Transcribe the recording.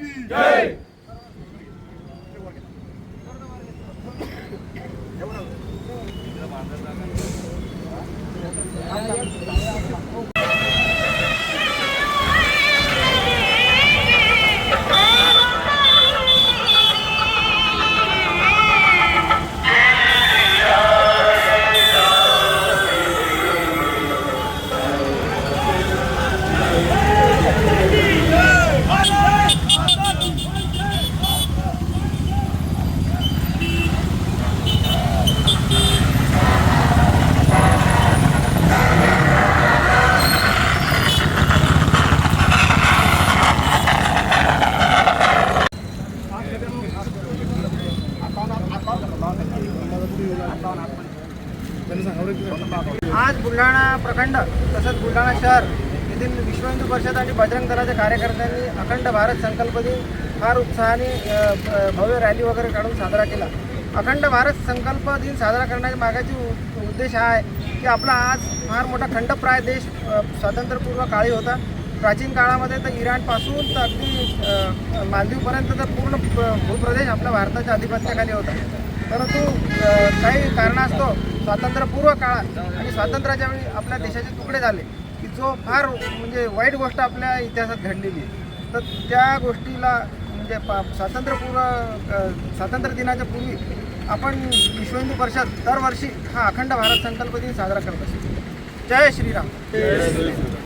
की जय! आज बुलढाणा प्रखंड तसंच बुलढाणा शहर येथील विश्व हिंदू परिषद आणि बजरंग दलाच्या कार्यकर्त्यांनी अखंड भारत संकल्प दिन फार उत्साहाने भव्य रॅली वगैरे काढून साजरा केला. अखंड भारत संकल्प दिन साजरा करण्याच्या मागाची उ- उद्देश हा आहे की आपला आज फार मोठा खंडप्राय देश स्वातंत्र्यपूर्व काळी होता. प्राचीन काळामध्ये तर इराणपासून तर अगदी मालदीवपर्यंत तर पूर्ण भूप्रदेश आपल्या भारताच्या अधिपत्याखाली होता. परंतु काही कारणास्तव स्वातंत्र्यपूर्व काळात आणि स्वातंत्र्याच्या वेळी आपल्या देशाचे तुकडे झाले की जो फार म्हणजे वाईट गोष्ट आपल्या इतिहासात घडलेली आहे. तर त्या गोष्टीला म्हणजे पा स्वातंत्र्यपूर्व स्वातंत्र्य दिनाच्या पूर्वी आपण विश्व हिंदू परिषद दरवर्षी हा अखंड भारत संकल्प दिन साजरा करत असतो. जय श्रीराम.